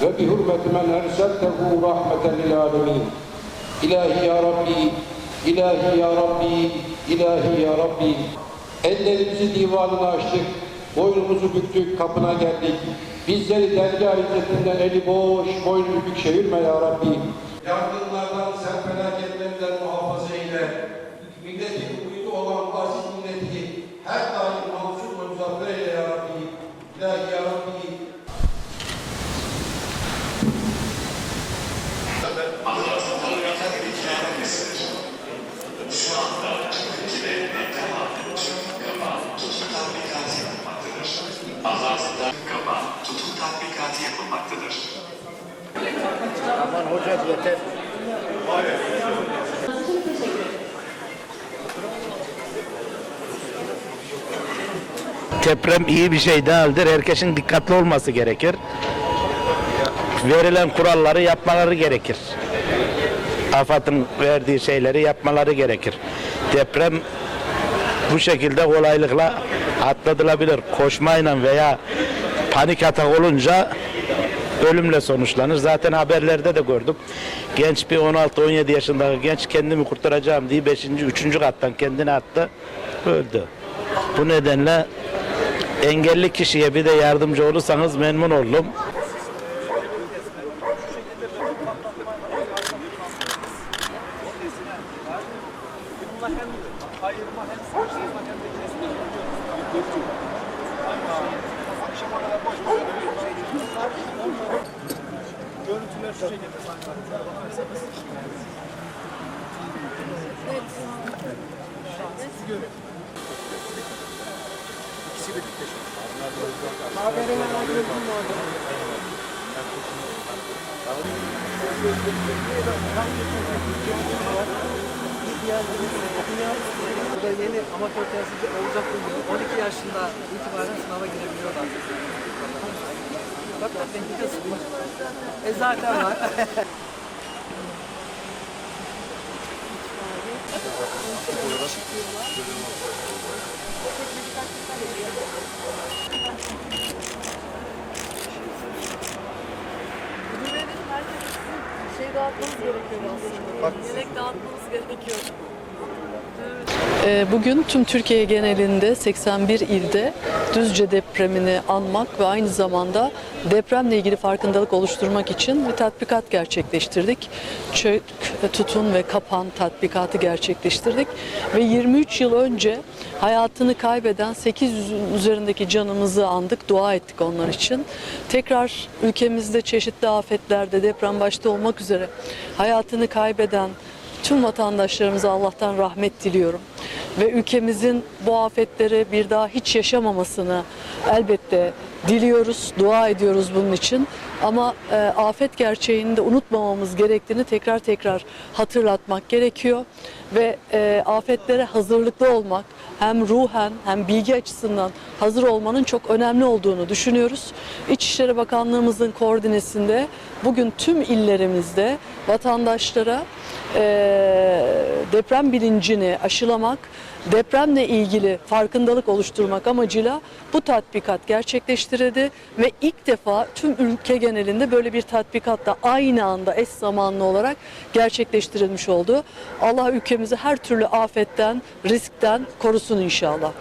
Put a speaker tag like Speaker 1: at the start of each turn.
Speaker 1: hürmeti men erseltehu rahmeten lil alemin. İlahi ya Rabbi, ilahi ya Rabbi, ilahi ya Rabbi. Ellerimizi divanına açtık, boynumuzu büktük, kapına geldik. Bizleri dergâh izzetinden eli boş, boynu bükük çevirme ya Rabbi. Yangınlardan, sel felaketlerinden muhafaza eyle. Milletin uydu olan aziz milleti her daim mansur ve muzaffer eyle ya Rabbi. İlahi ya Rabbi.
Speaker 2: Yapılmaktadır.
Speaker 3: Aman hocam yeter. Deprem iyi bir şey değildir. Herkesin dikkatli olması gerekir. Verilen kuralları yapmaları gerekir. AFAD'ın verdiği şeyleri yapmaları gerekir. Deprem bu şekilde kolaylıkla atlatılabilir. Koşmayla veya panik atak olunca ölümle sonuçlanır. Zaten haberlerde de gördüm. Genç bir 16-17 yaşındaki genç kendimi kurtaracağım diye 5. 3. kattan kendini attı. Öldü. Bu nedenle engelli kişiye bir de yardımcı olursanız memnun olurum.
Speaker 4: Bu da yeni amatör temsilci olacak bugün. 12 yaşında itibaren sınava girebiliyorlar. Bak bak tehlikesi var. E zaten var.
Speaker 5: şey dağıtmanız gerekiyor aslında. Yelek dağıtmanız gerekiyor. Ee, Bugün tüm Türkiye genelinde 81 ilde Düzce depremini anmak ve aynı zamanda depremle ilgili farkındalık oluşturmak için bir tatbikat gerçekleştirdik. Çök, tutun ve kapan tatbikatı gerçekleştirdik ve 23 yıl önce hayatını kaybeden 800'ün üzerindeki canımızı andık, dua ettik onlar için. Tekrar ülkemizde çeşitli afetlerde deprem başta olmak üzere hayatını kaybeden tüm vatandaşlarımıza Allah'tan rahmet diliyorum. Ve ülkemizin bu afetleri bir daha hiç yaşamamasını elbette diliyoruz, dua ediyoruz bunun için. Ama e, afet gerçeğini de unutmamamız gerektiğini tekrar tekrar hatırlatmak gerekiyor. Ve e, afetlere hazırlıklı olmak hem ruhen hem bilgi açısından hazır olmanın çok önemli olduğunu düşünüyoruz. İçişleri Bakanlığımızın koordinesinde bugün tüm illerimizde vatandaşlara e, deprem bilincini aşılamak, depremle ilgili farkındalık oluşturmak amacıyla bu tatbikat gerçekleştirildi ve ilk defa tüm ülke genelinde böyle bir tatbikat da aynı anda eş zamanlı olarak gerçekleştirilmiş oldu. Allah ülkemizi her türlü afetten, riskten korusun inşallah.